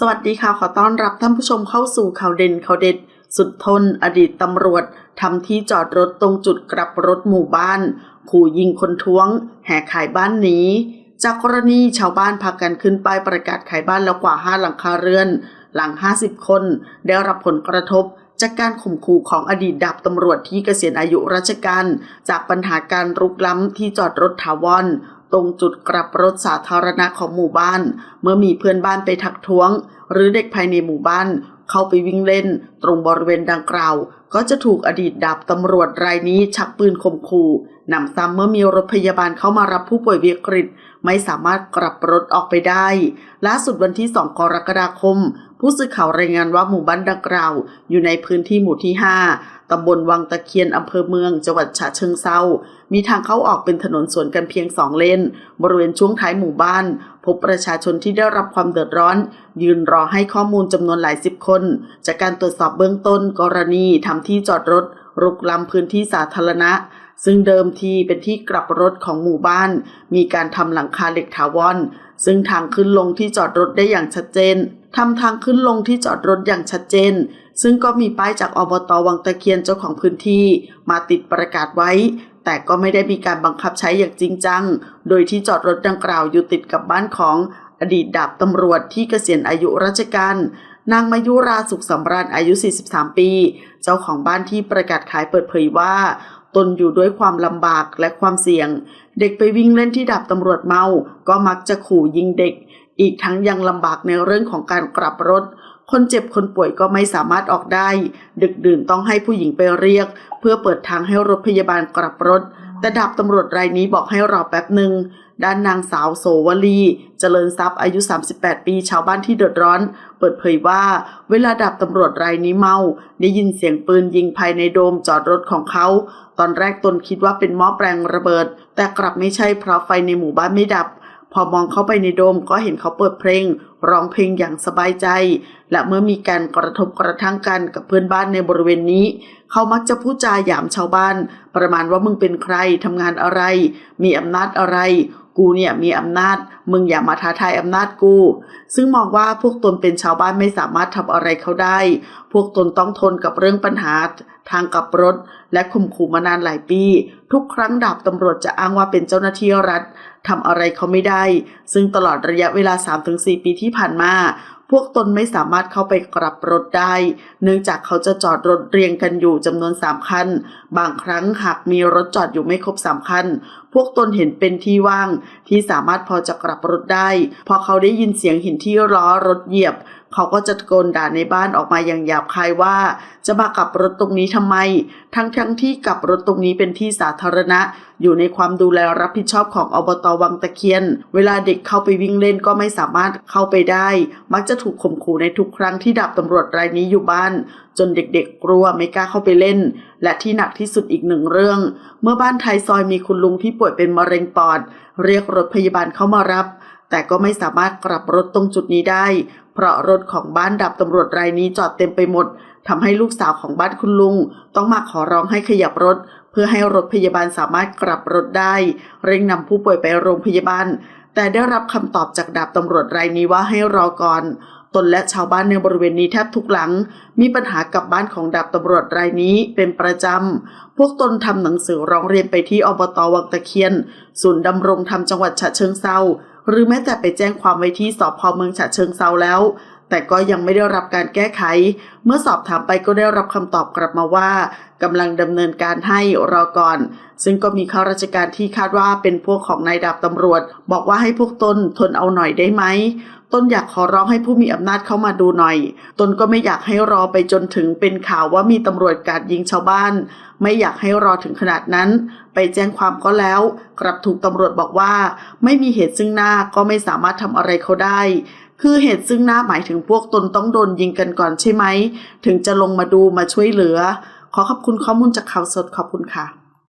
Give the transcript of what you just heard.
สวัสดีค่ะ ขอต้อนรับท่านผู้ชมเข้าสู่ข่าวเด่นข่าวเด็ด สุดทน อดีตตำรวจทำที่จอดรถตรงจุดกลับรถหมู่บ้าน ขู่ยิงคนท้วง แห่ขายบ้านหนีจากกรณีชาวบ้านพากันขึ้นป้ายประกาศขายบ้านแล้วกว่า 5 หลังคาเรือน หลัง 50 คน ได้รับผลกระทบ จากการข่มขู่ของอดีตดาบตำรวจที่เกษียณอายุราชการ จากปัญหาการรุกล้ำที่จอดรถถาวร ตรงจุดกลับรถสาธารณะของหมู่บ้าน เมื่อมีเพื่อนบ้านไปทักท้วง หรือเด็กภายในหมู่บ้าน เข้าไปวิ่งเล่น ตรงบริเวณดังกล่าว ก็จะถูกอดีตดาบตำรวจรายนี้ชักปืนข่มขู่หนำซ้ำเมื่อมีรถพยาบาลเข้ามารับผู้ป่วยวิกฤต ไม่สามารถกลับรถออกไปได้ล่าสุดวันที่ 2 กรกฎาคม ผู้สื่อข่าวรายงานว่าหมู่บ้านดังกล่าว อยู่ในพื้นที่หมู่ที่ 5 ตำบลวังตะเคียน อำเภอเมือง จังหวัดฉะเชิงเซามีทางเข้าออกเป็นถนนสวนกันเพียงสองเลน บริเวณช่วงท้ายหมู่บ้าน พบประชาชนที่ได้รับความเดือดร้อน ยืนรอให้ข้อมูลจำนวนหลายสิบคน จากการตรวจสอบเบื้องต้น กรณีทำที่จอดรถ รุกล้ำพื้นที่สาธารณะ ซึ่งเดิมทีเป็นที่กลับรถของหมู่บ้าน มีการทำหลังคาเหล็กถาวรซึ่งทางขึ้นลงที่จอดรถได้อย่างชัดเจนทำทางขึ้นลงที่จอดรถอย่างชัดเจน ซึ่งก็มีป้ายจากอบตวังตะเคียนเจ้าของพื้นที่ มาติดประกาศไว้ แต่ก็ไม่ได้มีการบังคับใช้อย่างจริงจัง โดยที่จอดรถดังกล่าวอยู่ติดกับบ้านของอดีตดาบตำรวจที่เกษียณอายุราชการนางมายุราสุขสำราญอายุ 43 ปี เจ้าของบ้านที่ประกาศขายเปิดเผยว่า ตนอยู่ด้วยความลำบากและความเสี่ยง เด็กไปวิ่งเล่นที่ดับตำรวจเมา ก็มักจะขู่ยิงเด็ก อีกทั้งยังลำบากในเรื่องของการกลับรถ คนเจ็บคนป่วยก็ไม่สามารถออกได้ ดึกดื่นต้องให้ผู้หญิงไปเรียก เพื่อเปิดทางให้รถพยาบาลกลับรถ แต่ดาบตำรวจรายนี้บอกให้รอแป๊บหนึ่งด้านนางสาวโสวลี เจริญทรัพย์อายุ 38 ปีชาวบ้านที่เดือดร้อน เปิดเผยว่า เวลาดาบตำรวจรายนี้เมา ได้ยินเสียงปืนยิงภายในโดมจอดรถของเขา ตอนแรกตนคิดว่าเป็นหม้อแปลงระเบิด แต่กลับไม่ใช่เพราะไฟในหมู่บ้านไม่ดับ พอมองเข้าไปในโดมก็เห็นเขาเปิดเพลง ร้องเพลงอย่างสบายใจ และเมื่อมีการกระทบกระทั่งกันกับเพื่อนบ้านในบริเวณนี้ เขามักจะพูดจาหยามชาวบ้าน ประมาณว่ามึงเป็นใครทำงานอะไร มีอำนาจอะไร กูเนี่ยมีอำนาจ มึงอย่ามาท้าทายอำนาจกู ซึ่งมองว่าพวกตนเป็นชาวบ้านไม่สามารถทำอะไรเขาได้ พวกตนต้องทนกับเรื่องปัญหาทางกับรถ และข่มขู่มานานหลายปี ทุกครั้งดาบตำรวจจะอ้างว่าเป็นเจ้าหน้าที่รัฐทำอะไรเขาไม่ได้ ซึ่งตลอดระยะเวลา 3-4 ปีที่ผ่านมา วกตนไม่สามารถเข้าไปกลับรถได้ เนื่องจากเขาจะจอดรถเรียงกันอยู่จำนวนสามคัน บางครั้งหากมีรถจอดอยู่ไม่ครบสามคัน พวกตนเห็นเป็นที่ว่าง ที่สามารถพอจะกลับรถได้ พอเขาได้ยินเสียงหินที่ล้อรถเหยียบ เขาก็จะตะโกนด่าในบ้านออกมาอย่างหยาบคายว่า จะมากลับรถตรงนี้ทำไม ทั้งทั้งที่กลับรถตรงนี้เป็นที่สาธารณะ อยู่ในความดูแลรับผิดชอบของอบตวังตะเคียน เวลาเด็กเข้าไปวิ่งเล่นก็ไม่สามารถเข้าไปได้ มักจะถูกข่มขู่ในทุกครั้งที่ดาบตำรวจรายนี้อยู่บ้าน จนเด็กๆกลัวไม่กล้าเข้าไปเล่น และที่หนักที่สุดอีกหนึ่งเรื่อง เมื่อบ้านไทยซอยมีคุณลุงที่ป่วยเป็นมะเร็งปอด เรียกรถพยาบาลเข้ามารับ แต่ก็ไม่สามารถกลับรถตรงจุดนี้ได้ เพราะรถของบ้านดับตำรวจรายนี้จอดเต็มไปหมดทำให้ลูกสาวของบ้านคุณลุง ต้องมาขอร้องให้ขยับรถ เพื่อให้รถพยาบาลสามารถกลับรถได้ เร่งนำผู้ป่วยไปโรงพยาบาล แต่ได้รับคำตอบจากดาบตำรวจรายนี้ว่าให้รอก่อนตนและชาวบ้านในบริเวณนี้แทบทุกหลัง มีปัญหากับบ้านของดาบตำรวจรายนี้เป็นประจำ พวกตนทำหนังสือร้องเรียนไปที่อบตวังตะเคียน ศูนย์ดำรงธรรมจังหวัดฉะเชิงเซา หรือแม้แต่ไปแจ้งความไว้ที่สพเมืองฉะเชิงเซาแล้ว แต่ก็ยังไม่ได้รับการแก้ไข เมื่อสอบถามไปก็ได้รับคำตอบกลับมาว่ากำลังดำเนินการให้รอก่อน ซึ่งก็มีข้าราชการที่คาดว่าเป็นพวกของนายดาบตำรวจ บอกว่าให้พวกตนทนเอาหน่อยได้ไหมตนอยากขอร้องให้ผู้มีอำนาจเข้ามาดูหน่อย ตนก็ไม่อยากให้รอไปจนถึงเป็นข่าวว่ามีตำรวจกาดยิงชาวบ้าน ไม่อยากให้รอถึงขนาดนั้น ไปแจ้งความก็แล้ว กลับถูกตำรวจบอกว่า ไม่มีเหตุซึ่งหน้าก็ไม่สามารถทำอะไรเขาได้ คือเหตุซึ่งหน้าหมายถึงพวกตนต้องโดนยิงกันก่อนใช่ไหม ถึงจะลงมาดูมาช่วยเหลือ ขอขอบคุณข้อมูลจากข่าวสดขอบคุณค่ะ